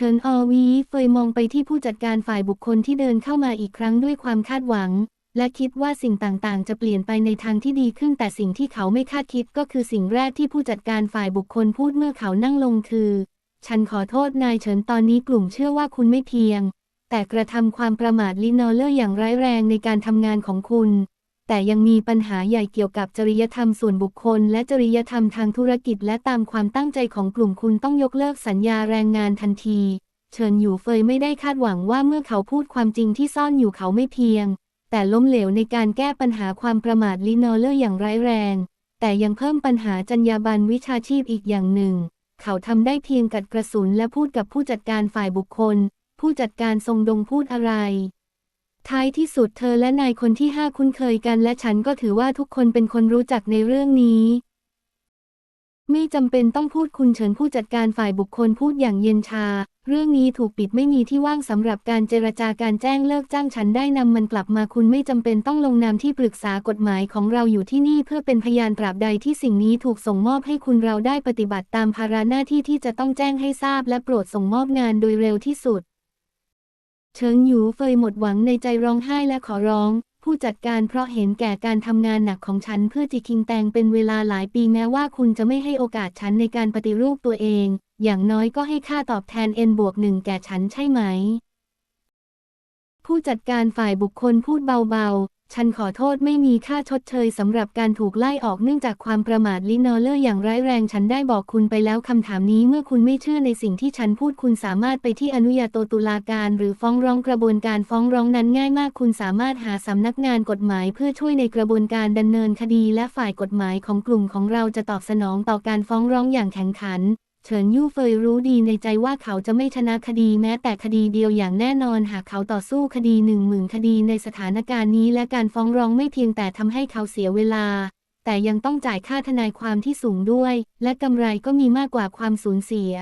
เฉินออวีเฟยมองไปที่ผู้จัดการฝ่ายบุคคลที่เดินเข้ามาอีกครั้งด้วยความคาดหวัง และคิดว่าสิ่งต่างๆ จะเปลี่ยนไปในทางที่ดีขึ้นแต่สิ่งที่เขาไม่คาดคิดก็คือสิ่งแรกที่ผู้จัดการฝ่ายบุคคลพูดเมื่อเขานั่งลงคือ ฉันขอโทษนายเฉินตอนนี้กลุ่มเชื่อว่าคุณไม่เพียง แต่กระทำความประมาทลินอเลอร์อย่างร้ายแรงในการทำงานของคุณ แต่ยังมีปัญหาใหญ่เกี่ยวกับจริยธรรมส่วนบุคคล และจริยธรรมทางธุรกิจ และตามความตั้งใจของกลุ่มคุณต้องยกเลิกสัญญาแรงงานทันที เฉินอยู่เฟยไม่ได้คาดหวังว่าเมื่อเขาพูดความจริงที่ซ่อนอยู่เขาไม่เพียง แต่ล้มเหลวในการแก้ปัญหาความประมาทลินอเลอร์อย่างร้ายแรง แต่ยังเพิ่มปัญหาจรรยาบรรณวิชาชีพอีกอย่างหนึ่ง เขาทำได้เพียงกัดกระสุนและพูดกับผู้จัดการฝ่ายบุคคล ผู้จัดการทรงดงพูดอะไร ท้ายที่สุดเธอและนายคนที่ห้าคุ้นเคยกันและฉันก็ถือว่าทุกคนเป็นคนรู้จักในเรื่องนี้ ไม่จำเป็นต้องพูดคุณเฉินผู้จัดการฝ่ายบุคคลพูดอย่างเย็นชา เรื่องนี้ถูกปิดไม่มีที่ว่างสำหรับการเจรจาการแจ้งเลิกจ้างฉันได้นำมันกลับมาคุณไม่จำเป็นต้องลงนามที่ปรึกษากฎหมายของเราอยู่ที่นี่เพื่อเป็นพยานตราบใดที่สิ่งนี้ถูกส่งมอบให้คุณเราได้ปฏิบัติตามภาระหน้าที่ที่จะต้องแจ้งให้ทราบและโปรดส่งมอบงานโดยเร็วที่สุด เฉิงหยูเฟยหมดหวังในใจร้องไห้และขอร้อง ผู้จัดการเพราะเห็นแก่การทำงานหนักของฉันเพื่อจีคิงแตงเป็นเวลาหลายปีแม้ว่าคุณจะไม่ให้โอกาสฉันในการปฏิรูปตัวเอง อย่างน้อยก็ให้ค่าตอบแทน n บวกหนึ่งแก่ฉันใช่ไหม ผู้จัดการฝ่ายบุคคลพูดเบาๆ ฉันขอโทษไม่มีค่าชดเชยสำหรับการถูกไล่ออกเนื่องจากความประมาทลินอเลอร์อย่างร้ายแรงฉันได้บอกคุณไปแล้วคำถามนี้เมื่อคุณไม่เชื่อในสิ่งที่ฉันพูดคุณสามารถไปที่อนุญาโตตุลาการหรือฟ้องร้องกระบวนการฟ้องร้องนั้นง่ายมากคุณสามารถหาสำนักงานกฎหมาย เพื่อช่วยในกระบวนการดำเนินคดีและฝ่ายกฎหมายของกลุ่มของเราจะตอบสนองต่อการฟ้องร้องอย่างแข็งขัน เฉินยู่เฟยรู้ดีในใจว่าเขาจะไม่ชนะคดีแม้แต่คดีเดียวอย่างแน่นอนหากเขาต่อสู้คดีหนึ่งหมื่นคดีในสถานการณ์นี้และการฟ้องร้องไม่เพียงแต่ทำให้เขาเสียเวลา แต่ยังต้องจ่ายค่าทนายความที่สูงด้วย และกำไรก็มีมากกว่าความสูญเสีย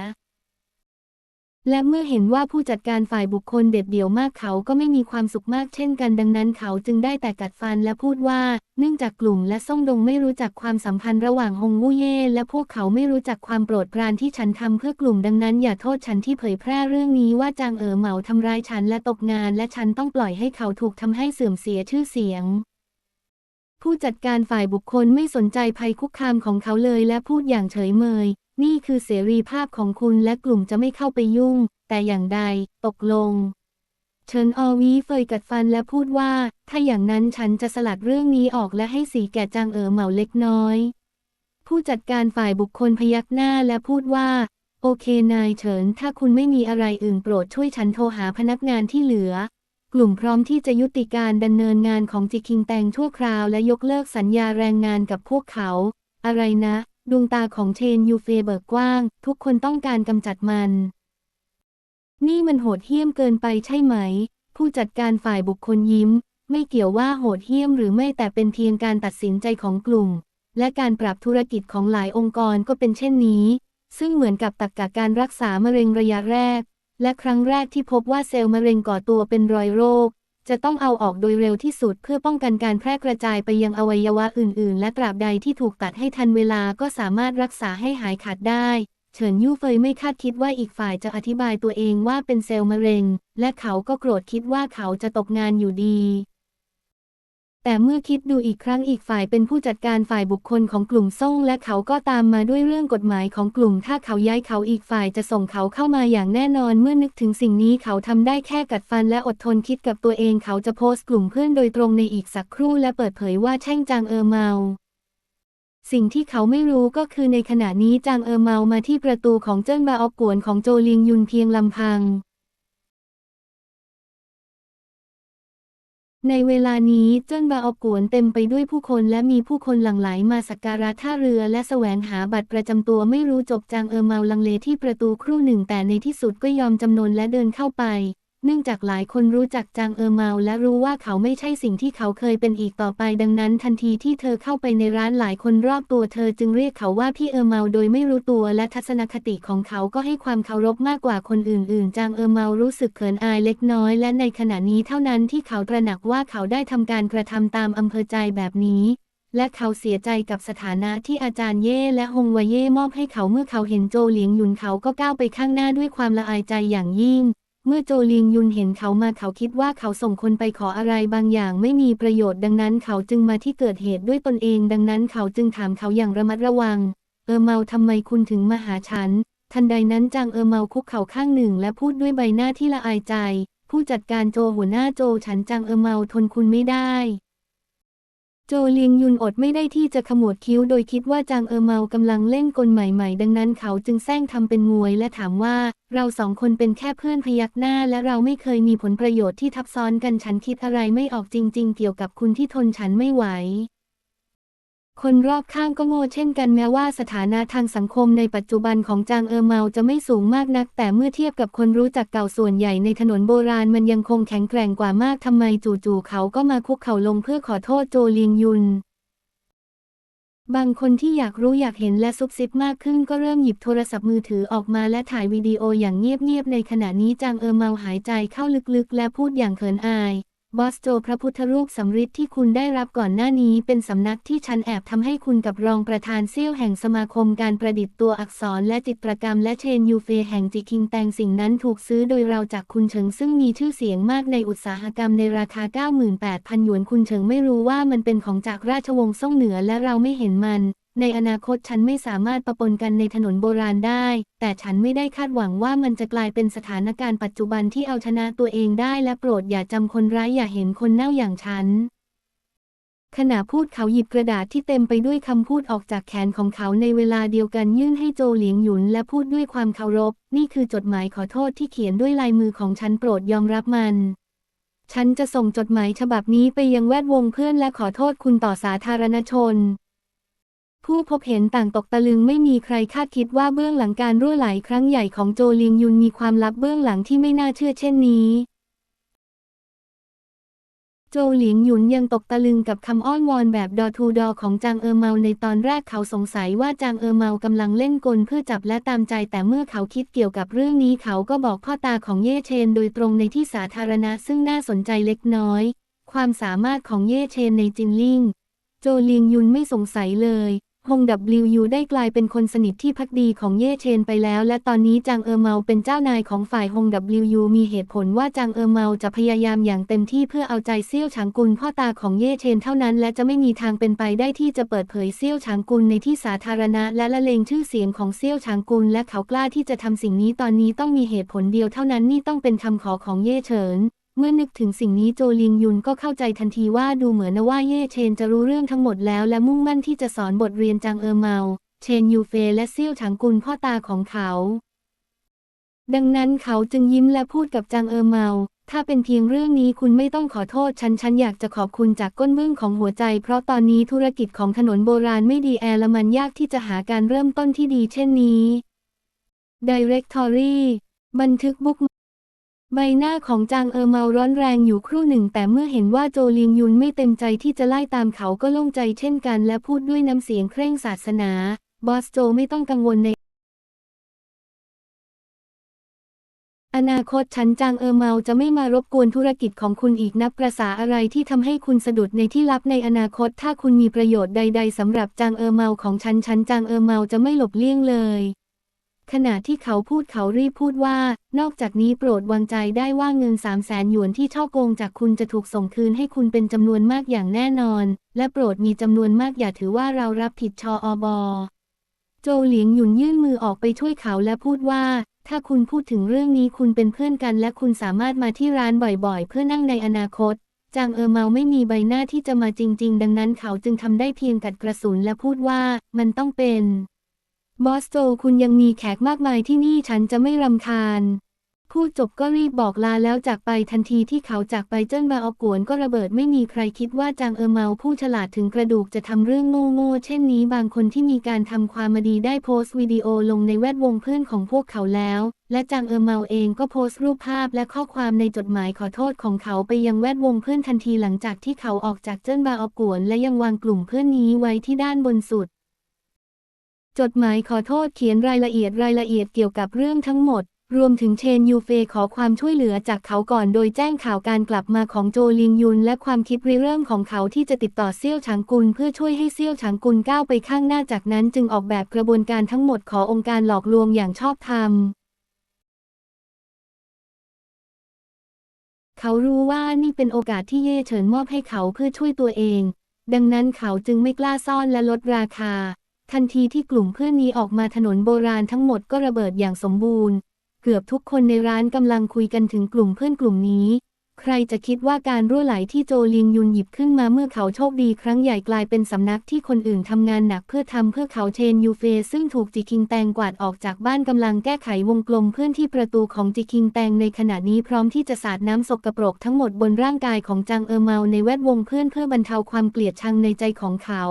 และเมื่อเห็นว่าผู้จัดการฝ่ายบุคคลเด็ดเดี่ยวมากเขาก็ไม่มีความสุขมากเช่นกันดังนั้นเขาจึงได้แต่กัดฟันและพูดว่า เนื่องจากกลุ่มและซ่งดงไม่รู้จักความสัมพันธ์ระหว่างฮงมู่เย่และพวกเขาไม่รู้จักความโปรดปรานที่ฉันทำเพื่อกลุ่มดังนั้นอย่าโทษฉันที่เผยแพร่เรื่องนี้ว่าจางเอ๋อเหมาทำร้ายฉันและตกงาน และฉันต้องปล่อยให้เขาถูกทำให้เสื่อมเสียชื่อเสียงผู้จัดการฝ่ายบุคคลไม่สนใจภัยคุกคามของเขาเลยและพูดอย่างเฉยเมย นี่คือเสรีภาพของคุณและกลุ่มจะไม่เข้าไปยุ่ง แต่อย่างใด ตกลง เชิญอวีเฟยกัดฟันและพูดว่า ถ้าอย่างนั้นฉันจะสลัดเรื่องนี้ออกและให้สีแก่จางเอ๋อเหมาเล็กน้อย ผู้จัดการฝ่ายบุคคลพยักหน้าและพูดว่า โอเคนายเฉิน ถ้าคุณไม่มีอะไรอื่นโปรดช่วยฉันโทรหาพนักงานที่เหลือ กลุ่มพร้อมที่จะยุติการดำเนินงานของจิคิงแตงชั่วคราว และยกเลิกสัญญาแรงงานกับพวกเขา อะไรนะ ดวงตาของเชนยูเฟเบิกกว้าง ทุกคนต้องการกำจัดมัน นี่มันโหดเหี้ยมเกินไปใช่ไหม ผู้จัดการฝ่ายบุคคลยิ้ม ไม่เกี่ยวว่าโหดเหี้ยมหรือไม่แต่เป็นเพียงการตัดสินใจของกลุ่ม และการปรับธุรกิจของหลายองค์กรก็เป็นเช่นนี้ ซึ่งเหมือนกับตักกะการรักษามะเร็งระยะแรก และครั้งแรกที่พบว่าเซลล์มะเร็งก่อตัวเป็นรอยโรค จะต้องเอาออกโดยเร็วที่สุดเพื่อป้องกันการแพร่กระจายไปยังอวัยวะอื่น ๆ และตราบใดที่ถูกตัดให้ทันเวลาก็สามารถรักษาให้หายขาดได้เฉินยู่เฟยไม่คาดคิดว่าอีกฝ่ายจะอธิบายตัวเองว่าเป็นเซลล์มะเร็ง และเขาก็โกรธคิดว่าเขาจะตกงานอยู่ดี แต่เมื่อคิดดูอีกครั้งอีกฝ่ายเป็นผู้จัดการฝ่ายบุคคลของกลุ่มซ่งและเขาก็ตามมาด้วยเรื่องกฎหมายของกลุ่ม ถ้าเขาย้ายเขาอีกฝ่ายจะส่งเขาเข้ามาอย่างแน่นอน เมื่อนึกถึงสิ่งนี้เขาทำได้แค่กัดฟันและอดทนคิดกับตัวเองเขาจะโพสต์กลุ่มเพื่อนโดยตรงในอีกสักครู่และเปิดเผยว่าแช่งจางเออเมาสิ่งที่เขาไม่รู้ก็คือในขณะนี้จางเออเมามาที่ประตูของเจิ้นบาออกกวนของโจเลียงยุนเพียงลำพัง ในเวลานี้เจิ้นบาออกกวนเต็มไปด้วยผู้คนและมีผู้คนหลั่งไหลมาสักการะท่าเรือและแสวงหาบัตรประจำตัวไม่รู้จบจางเออเมาลังเลที่ประตูครู่หนึ่งแต่ในที่สุดก็ยอมจำนนและเดินเข้าไป เนื่องจากหลายคนรู้จักจางเออเมา และรู้ว่าเขาไม่ใช่สิ่งที่เขาเคยเป็นอีกต่อไป ดังนั้น ทันทีที่เธอเข้าไปในร้านหลายคนรอบตัวเธอจึงเรียกเขาว่าพี่เออเมาโดยไม่รู้ตัวและทัศนคติของเขาก็ให้ความเคารพมากกว่าคนอื่น ๆ จางเออเมารู้สึกเขินอายเล็กน้อย และในขณะนี้เท่านั้นที่เขาตระหนักว่าเขาได้ทำการกระทำตามอำเภอใจแบบนี้และเขาเสียใจกับสถานะที่อาจารย์เย่และฮงวเย่มอบให้เขาเมื่อเขาเห็นโจเหลียงหยุนเขาก็ก้าวไปข้างหน้าด้วยความละอายใจอย่างยิ่ง เมื่อโจเลียงยุนเห็นเขามาเขาคิดว่าเขาส่งคนไปขออะไรบางอย่างไม่มีประโยชน์ดังนั้นเขาจึงมาที่เกิดเหตุด้วยตนเอง ดังนั้นเขาจึงถามเขาอย่างระมัดระวัง เออเมาทำไมคุณถึงมาหาฉัน ทันใดนั้นจางเออเมาคุกเข่าข้างหนึ่ง และพูดด้วยใบหน้าที่ละอายใจ ผู้จัดการโจหัวหน้าโจฉันจางเออเมาทนคุณไม่ได้ โจเลียงยุนอดไม่ได้ที่จะขมวดคิ้วโดยคิดว่าจางเออเมากำลังเล่นกลใหม่ๆ ดังนั้นเขาจึงแซงทำเป็นมวยและถามว่า เราสองคนเป็นแค่เพื่อนพยักหน้า และเราไม่เคยมีผลประโยชน์ที่ทับซ้อนกันฉันคิดอะไรไม่ออกจริง ๆ เกี่ยวกับคุณที่ทนฉันไม่ไหว คนรอบข้างก็โง่เช่นกันแม้ว่าสถานะทางสังคมในปัจจุบันของจางเออเมาจะไม่สูงมากนัก แต่เมื่อเทียบกับคนรู้จักเก่าส่วนใหญ่ในถนนโบราณมันยังคงแข็งแกร่งกว่ามากทำไมจู่ๆเขาก็มาคุกเข่าลงเพื่อขอโทษโจเลียงยุน บางคนที่อยากรู้อยากเห็นและซุบซิบมากขึ้นก็เริ่มหยิบโทรศัพท์มือถือออกมาและถ่ายวิดีโออย่างเงียบๆในขณะนี้จางเออเมาหายใจเข้าลึกๆ และพูดอย่างเขินอาย บอสโจพระพุทธรูปสำริดที่คุณได้รับก่อนหน้านี้เป็นสำนักที่ฉันแอบทำให้คุณกับรองประธานเซี่ยวแห่งสมาคมการประดิษฐ์ตัวอักษรและจิตรกรรมและเชนยูเฟแห่งจิคิงแตงสิ่งนั้นถูกซื้อโดยเราจากคุณเฉิงซึ่งมีชื่อเสียงมากในอุตสาหกรรมในราคา 98,000 หยวนคุณเฉิงไม่รู้ว่ามันเป็นของจากราชวงศ์ซ่งเหนือและเราไม่เห็นมัน ในอนาคตฉันไม่สามารถประปนกันในถนนโบราณได้ แต่ฉันไม่ได้คาดหวังว่ามันจะกลายเป็นสถานการณ์ปัจจุบันที่เอาชนะตัวเองได้และโปรดอย่าจำคนร้ายอย่าเห็นคนเน่าอย่างฉัน ขณะพูดเขาหยิบกระดาษที่เต็มไปด้วยคำพูดออกจากแขนของเขาในเวลาเดียวกันยื่นให้โจเหลียงหยุนและพูดด้วยความเคารพ นี่คือจดหมายขอโทษที่เขียนด้วยลายมือของฉันโปรดยอมรับมันฉันจะส่งจดหมายฉบับนี้ไปยังแวดวงเพื่อนและขอโทษคุณต่อสาธารณชน ผู้พบเห็นต่างตกตะลึงไม่มีใครคาดคิดว่าเบื้องหลังการรั่วไหลครั้งใหญ่ของโจเลียงยุนมีความลับเบื้องหลังที่ไม่น่าเชื่อเช่นนี้ โจหลิงยุนยังตกตะลึงกับคำอ้อนวอนแบบดอทูดอของจางเออเมาในตอนแรกเขาสงสัยว่าจางเออเมากำลังเล่นกลเพื่อจับและตามใจแต่เมื่อเขาคิดเกี่ยวกับเรื่องนี้เขาก็บอกพ่อตาของเย่เชนโดยตรงในที่สาธารณะซึ่งน่าสนใจเล็กน้อย ความสามารถของเย่เชนในจินลิง โจเลียงยุนไม่สงสัยเลย ฮงดับลิวยูได้กลายเป็นคนสนิทที่พักดีของเย่เชนไปแล้ว และตอนนี้จางเออเมาเป็นเจ้านายของฝ่ายฮงดับลิวยูมีเหตุผลว่าจางเออเมาจะพยายามอย่างเต็มที่เพื่อเอาใจเซี่ยวฉางกุลพ่อตาของเย่เชนเท่านั้น และจะไม่มีทางเป็นไปได้ที่จะเปิดเผยเซี่ยวฉางกุลในที่สาธารณะ และละเลงชื่อเสียงของเซี่ยวฉางกุลและเขากล้าที่จะทำสิ่งนี้ตอนนี้ต้องมีเหตุผลเดียวเท่านั้นนี่ต้องเป็นคำขอของเย่เฉิน เมื่อนึกถึงสิ่งนี้โจลียงยุนก็เข้าใจทันทีว่าดูเหมือนนะว่าเย่เชนจะรู้เรื่องทั้งหมดแล้วและมุ่งมั่นที่จะสอนบทเรียนจางเออเมา เชนยูเฟและเซี่ยวฉางกุลพ่อตาของเขา ดังนั้นเขาจึงยิ้มและพูดกับจางเออเมา ถ้าเป็นเพียงเรื่องนี้คุณไม่ต้องขอโทษฉันฉันอยากจะขอบคุณจากก้นเบื้องของหัวใจ เพราะตอนนี้ธุรกิจของถนนโบราณไม่ดีแอร์ละมันยากที่จะหาการเริ่มต้นที่ดีเช่นนี้ Directory บันทึกบุ๊ก ใบหน้าของจางเออเมาร้อนแรงอยู่ครู่หนึ่ง แต่เมื่อเห็นว่าโจลียงยุนไม่เต็มใจที่จะไล่ตามเขาก็โล่งใจเช่นกันและพูดด้วยน้ำเสียงเคร่งศาสนา บอสโจไม่ต้องกังวลใน อนาคตฉันจางเออเมาจะไม่มารบกวนธุรกิจของคุณอีกนับประษาอะไรที่ทำให้คุณสะดุดในที่ลับในอนาคตถ้าคุณมีประโยชน์ใด ๆสำหรับจางเออเมาของฉันฉันจางเออเมาจะไม่หลบเลี่ยงเลย ขณะที่เขาพูดเขารีบพูดว่า นอกจากนี้โปรดวางใจได้ว่าเงินสามแสนหยวนที่ช่อโกงจากคุณจะถูกส่งคืนให้คุณเป็นจำนวนมากอย่างแน่นอน และโปรดมีจำนวนมากอย่าถือว่าเรารับผิดชออบอโจเหลียงหยุนยื่นมือออกไปช่วยเขาและพูดว่า ถ้าคุณพูดถึงเรื่องนี้คุณเป็นเพื่อนกัน และคุณสามารถมาที่ร้านบ่อยๆ เพื่อนั่งในอนาคต จางเออเมาไม่มีใบหน้าที่จะมาจริง ๆ ดังนั้นเขาจึงทำได้เพียงกัดกระสุนและพูดว่ามันต้องเป็น บอสโจคุณยังมีแขกมากมายที่นี่ฉันจะไม่รำคาญ พูดจบก็รีบบอกลาแล้วจากไปทันทีที่เขาจากไปเจิ้นบาออกวนก็ระเบิดไม่มีใครคิดว่าจางเออเมาผู้ฉลาดถึงกระดูกจะทำเรื่องโง่ๆเช่นนี้บางคนที่มีการทำความมาดีได้โพสต์วิดีโอลงในแวดวงเพื่อนของพวกเขาแล้ว และจางเออเมาเองก็โพสต์รูปภาพและข้อความในจดหมายขอโทษของเขาไปยังแวดวงเพื่อนทันทีหลังจากที่เขาออกจากเจิ้นบาออกวนและยังวางกลุ่มเพื่อนนี้ไว้ที่ด้านบนสุด จดหมายขอโทษเขียนรายละเอียดรายละเอียดเกี่ยวกับเรื่องทั้งหมด รวมถึงเชนยูเฟขอความช่วยเหลือจากเขาก่อนโดยแจ้งข่าวการกลับมาของโจลิงยุน และความคิดริเริ่มของเขาที่จะติดต่อเซี่ยวฉางกุล เพื่อช่วยให้เซี่ยวฉางกุลก้าวไปข้างหน้าจากนั้นจึงออกแบบกระบวนการทั้งหมดขอองค์การหลอกลวงอย่างชอบธรรมเขารู้ว่านี่เป็นโอกาสที่เย่เฉินมอบให้เขาเพื่อช่วยตัวเอง ดังนั้นเขาจึงไม่กล้าซ่อนและลดราคา ทันทีที่กลุ่มเพื่อนนี้ออกมาถนนโบราณทั้งหมดก็ระเบิดอย่างสมบูรณ์ เกือบทุกคนในร้านกำลังคุยกันถึงกลุ่มเพื่อนกลุ่มนี้ ใครจะคิดว่าการรั่วไหลที่โจลิงยุนหยิบขึ้นมาเมื่อเขาโชคดีครั้งใหญ่กลายเป็นสำนักที่คนอื่นทำงานหนักเพื่อทำเพื่อเขาเชนยูเฟซึ่งถูกจิคิงแตงกวาดออกจากบ้านกำลังแก้ไขวงกลมเพื่อนที่ประตูของจิคิงแตงในขณะนี้พร้อมที่จะสาดน้ำสกปรกทั้งหมดบนร่างกายของจางเออเมาในแวดวงเพื่อนเพื่อบรรเทาความเกลียดชังในใจของเขา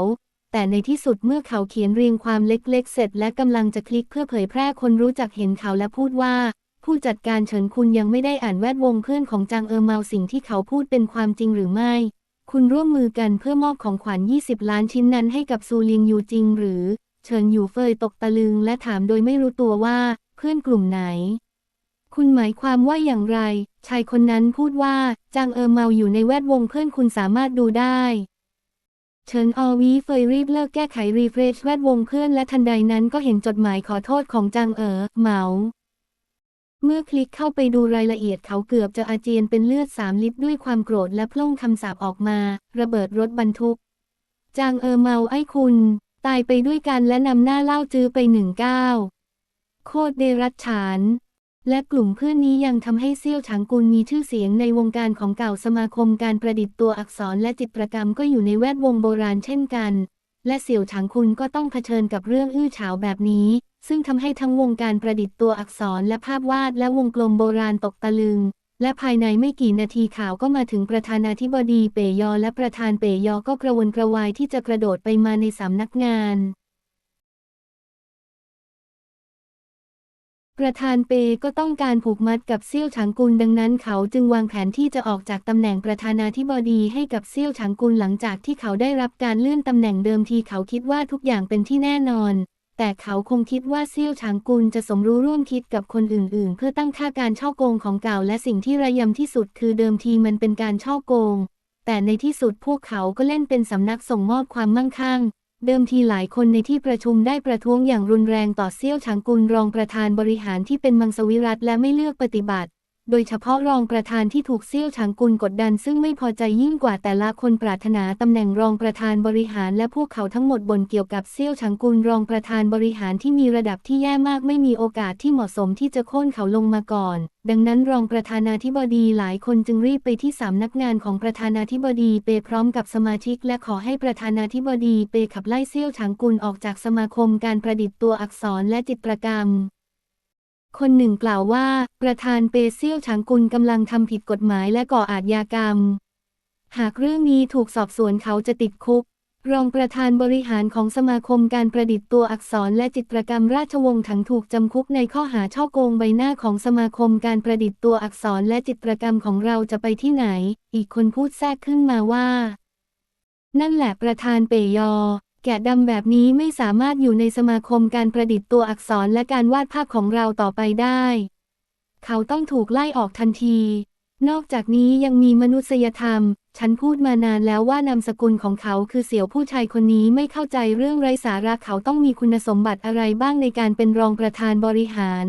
แต่ในที่สุดเมื่อเขาเขียนเรียงความเล็กๆ เสร็จและกำลังจะคลิกเพื่อเผยแพร่คนรู้จักเห็นเขาและพูดว่า ผู้จัดการเฉินคุณยังไม่ได้อ่านแวดวงเพื่อนของจางเออเมาสิ่งที่เขาพูดเป็นความจริงหรือไม่ คุณร่วมมือกันเพื่อมอบของขวัญ 20 ล้านชิ้นนั้นให้กับซูเลียงยูจริง หรือ เฉินอยู่เฟยตกตะลึงและถามโดยไม่รู้ตัวว่าเพื่อนกลุ่มไหน คุณหมายความว่าอย่างไร ชายคนนั้นพูดว่าจางเออเมาอยู่ในแวดวงเพื่อนคุณสามารถดูได้ เฉินอวีเฟยรีบเลิกแก้ไขรีเฟรชแวดวงเพื่อนและทันใดนั้นก็เห็นจดหมายขอโทษของจางเอ๋อเหมา เมื่อคลิกเข้าไปดูรายละเอียดเขาเกือบจะอาเจียนเป็นเลือดสามลิตรด้วยความโกรธและพล่งคำสาปออกมา ระเบิดรถบรรทุก จางเออเมาไอ้คุณ ตายไปด้วยกันและนำหน้าเล่าจื้อไปหนึ่งก้าวโคตรเดรัจฉาน และกลุ่มเพื่อนนี้ยังทำให้เซี่ยวฉางกุลมีชื่อเสียงในวงการของเก่าสมาคมการประดิษฐ์ตัวอักษรและจิตรกรรมก็อยู่ในแวดวงโบราณเช่นกัน และเสี่ยวฉางคุนก็ต้องเผชิญกับเรื่องอื้อฉาวแบบนี้ ซึ่งทำให้ทั้งวงการประดิษฐ์ตัวอักษรและภาพวาดและวงกลมโบราณตกตะลึง และภายในไม่กี่นาทีข่าวก็มาถึงประธานาธิบดีเปยอ และประธานเปยอก็กระวนกระวายที่จะกระโดดไปมาในสำนักงาน ประธานเปก็ต้องการผูกมัดกับเซี่ยวฉางกุลดังนั้นเขาจึงวางแผนที่จะออกจากตำแหน่งประธานาธิบดีให้กับเซี่ยวฉางกุลหลังจากที่เขาได้รับการเลื่อนตำแหน่งเดิมทีเขาคิดว่าทุกอย่างเป็นที่แน่นอน แต่เขาคงคิดว่าเซี่ยวฉางกุลจะสมรู้ร่วมคิดกับคนอื่นๆ เพื่อตั้งค่าการช่อโกงของเก่าและสิ่งที่ระยำที่สุดคือเดิมทีมันเป็นการช่อโกง แต่ในที่สุดพวกเขาก็เล่นเป็นสำนักส่งมอบความมั่งคั่ง เดิมทีหลายคนในที่ประชุมได้ประท้วงอย่างรุนแรงต่อเซี่ยวฉางกุลรองประธานบริหารที่เป็นมังสวิรัตและไม่เลือกปฏิบัติ โดยเฉพาะรองประธานที่ถูกเซี่ยวฉางกุลกดดัน ซึ่งไม่พอใจยิ่งกว่าแต่ละคนปรารถนาตำแหน่งรองประธานบริหารและพวกเขาทั้งหมดบ่นเกี่ยวกับเซี่ยวฉางกุลรองประธานบริหารที่มีระดับที่แย่มากไม่มีโอกาสที่เหมาะสมที่จะโค่นเขาลงมาก่อน ดังนั้นรองประธานาธิบดีหลายคนจึงรีบไปที่สำนักงานของประธานาธิบดีเปพร้อมกับสมาชิก และขอให้ประธานาธิบดีเปขับไล่เซี่ยวฉางกุลออกจากสมาคมการประดิษฐ์ตัวอักษรและจิตรกรรม คนหนึ่งกล่าวว่า ประธานเปเซียวฉางกุลกำลังทำผิดกฎหมายและก่ออาชญากรรม หากเรื่องนี้ถูกสอบสวนเขาจะติดคุก รองประธานบริหารของสมาคมการประดิษฐ์ตัวอักษรและจิตรกรรมราชวงศ์ถังถูกจำคุกในข้อหาช่อโกงใบหน้าของสมาคมการประดิษฐ์ตัวอักษรและจิตรกรรมของเราจะไปที่ไหน อีกคนพูดแทรกขึ้นมาว่า นั่นแหละประธานเปยอ แกะดำแบบนี้ไม่สามารถอยู่ในสมาคมการประดิษฐ์ตัวอักษรและการวาดภาพของเราต่อไปได้ เขาต้องถูกไล่ออกทันที นอกจากนี้ยังมีมนุษยธรรม ฉันพูดมานานแล้วว่านามสกุลของเขาคือเสี่ยวผู้ชายคนนี้ไม่เข้าใจเรื่องไร้สาระเขาต้องมีคุณสมบัติอะไรบ้างในการเป็นรองประธานบริหาร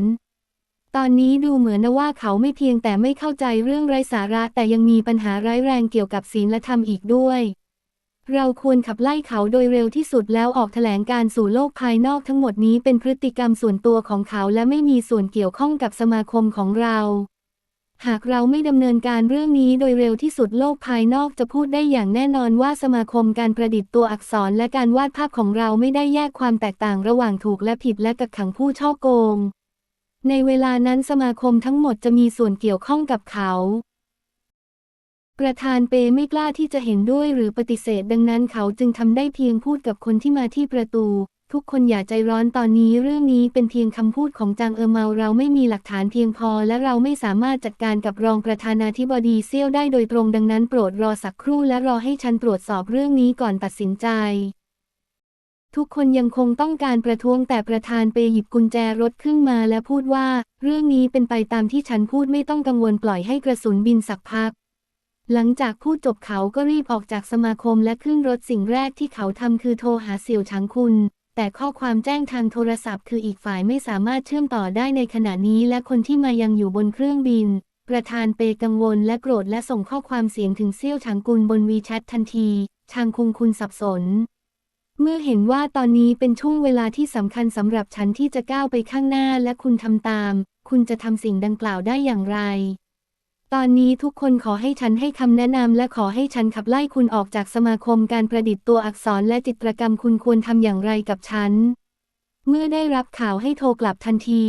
ตอนนี้ดูเหมือนนะว่าเขาไม่เพียงแต่ไม่เข้าใจเรื่องไร้สาระแต่ยังมีปัญหาร้ายแรงเกี่ยวกับศีลธรรมอีกด้วย เราควรขับไล่เขาโดยเร็วที่สุดแล้วออกแถลงการสู่โลกภายนอกทั้งหมดนี้เป็นพฤติกรรมส่วนตัวของเขาและไม่มีส่วนเกี่ยวข้องกับสมาคมของเรา หากเราไม่ดำเนินการเรื่องนี้โดยเร็วที่สุดโลกภายนอกจะพูดได้อย่างแน่นอนว่าสมาคมการประดิษฐ์ตัวอักษรและการวาดภาพของเราไม่ได้แยกความแตกต่างระหว่างถูกและผิดและกักขังผู้ช่อโกง ในเวลานั้นสมาคมทั้งหมดจะมีส่วนเกี่ยวข้องกับเขา ประธานเปไม่กล้าที่จะเห็นด้วยหรือปฏิเสธดังนั้นเขาจึงทำได้เพียงพูดกับคนที่มาที่ประตู ทุกคนอย่าใจร้อนตอนนี้เรื่องนี้เป็นเพียงคำพูดของจางเออเมาเราไม่มีหลักฐานเพียงพอ และเราไม่สามารถจัดการกับรองประธานาธิบดีเซี่ยวได้โดยตรงดังนั้นโปรดรอสักครู่และรอให้ฉันตรวจสอบเรื่องนี้ก่อนตัดสินใจทุกคนยังคงต้องการประท้วงแต่ประธานเปหยิบกุญแจรถขึ้นมาและพูดว่า เรื่องนี้เป็นไปตามที่ฉันพูดไม่ต้องกังวลปล่อยให้กระสุนบินสักพัก หลังจากพูดจบเขาก็รีบออกจากสมาคมและขึ้นรถสิ่งแรกที่เขาทำคือโทรหาเสี่ยวฉางคุณ แต่ข้อความแจ้งทางโทรศัพท์คืออีกฝ่ายไม่สามารถเชื่อมต่อได้ในขณะนี้และคนที่มายังอยู่บนเครื่องบิน ประธานเปกังวลและโกรธและส่งข้อความเสียงถึงเซี่ยวฉางกุลบนวีแชททันทีชางคุงคุณสับสน เมื่อเห็นว่าตอนนี้เป็นช่วงเวลาที่สำคัญสำหรับฉันที่จะก้าวไปข้างหน้าและคุณทำตาม คุณจะทำสิ่งดังกล่าวได้อย่างไร ตอนนี้ทุกคนขอให้ฉันให้คำแนะนำและขอให้ฉันขับไล่คุณออกจากสมาคมการประดิษฐ์ตัวอักษรและจิตรกรรมคุณควรทำอย่างไรกับฉัน เมื่อได้รับข่าวให้โทรกลับทันที